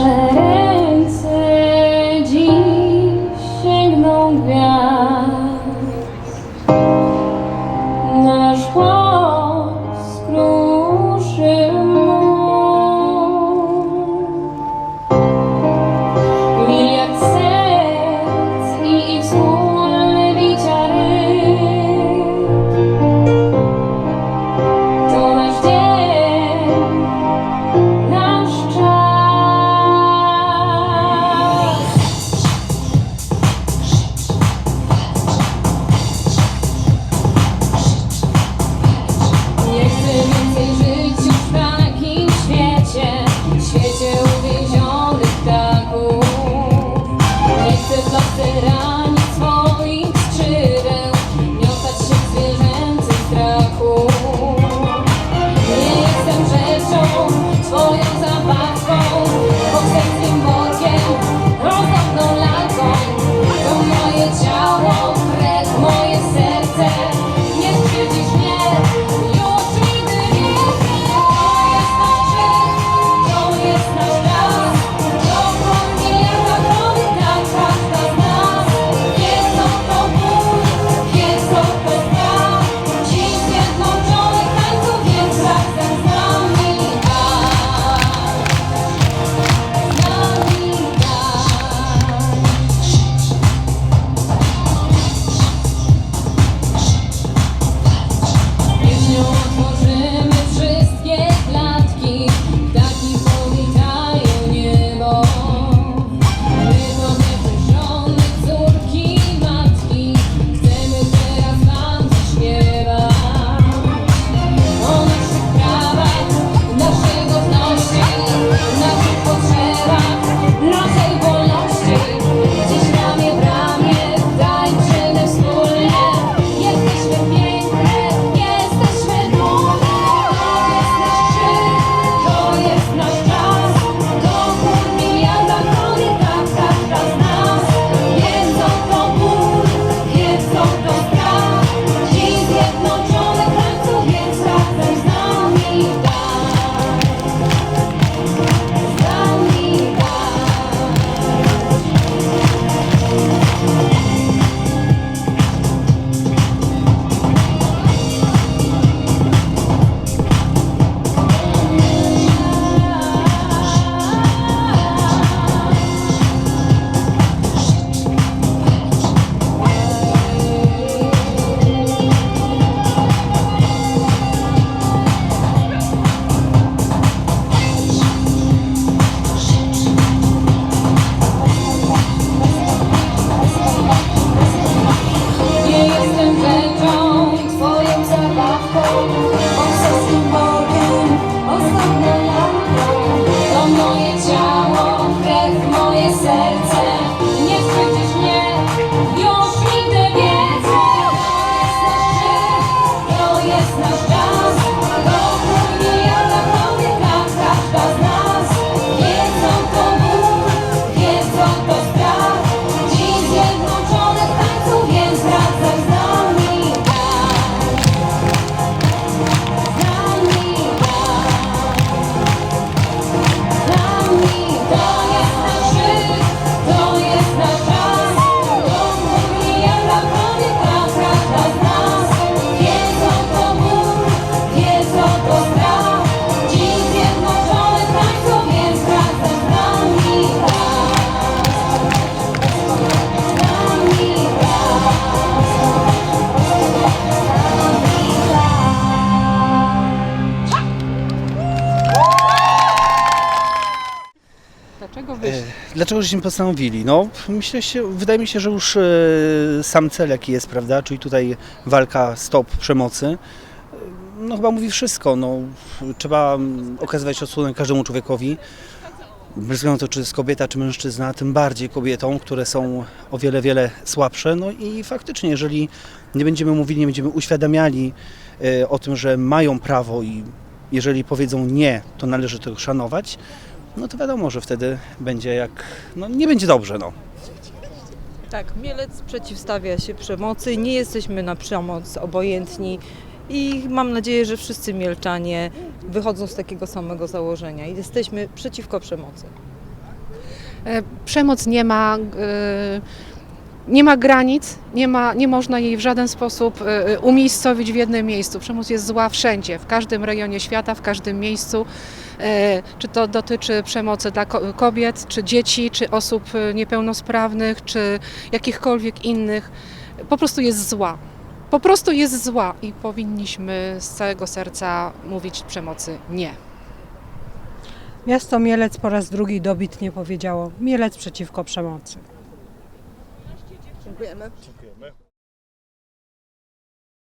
Nasze ręce dziś sięgną gwiazd. Nasz Dlaczego żeśmy postanowili? No, myślę się, wydaje mi się, że już e, sam cel jaki jest, prawda, czyli tutaj walka stop przemocy, no chyba mówi wszystko. No, trzeba mm, okazywać szacunek każdemu człowiekowi, bez względu czy jest kobieta, czy mężczyzna, tym bardziej kobietom, które są o wiele, wiele słabsze. No i faktycznie, jeżeli nie będziemy mówili, nie będziemy uświadamiali e, o tym, że mają prawo i jeżeli powiedzą nie, to należy to szanować, no to wiadomo, że wtedy będzie jak, no nie będzie dobrze, no. Tak, Mielec przeciwstawia się przemocy, nie jesteśmy na przemoc obojętni i mam nadzieję, że wszyscy Mielczanie wychodzą z takiego samego założenia i jesteśmy przeciwko przemocy. E, przemoc nie ma e, nie ma granic, nie, ma, nie można jej w żaden sposób e, umiejscowić w jednym miejscu. Przemoc jest zła wszędzie, w każdym rejonie świata, w każdym miejscu. E, Czy to dotyczy przemocy dla ko- kobiet, czy dzieci, czy osób niepełnosprawnych, czy jakichkolwiek innych. Po prostu jest zła. Po prostu jest zła i powinniśmy z całego serca mówić przemocy nie. Miasto Mielec po raz drugi dobitnie powiedziało Mielec przeciwko przemocy. Chịu!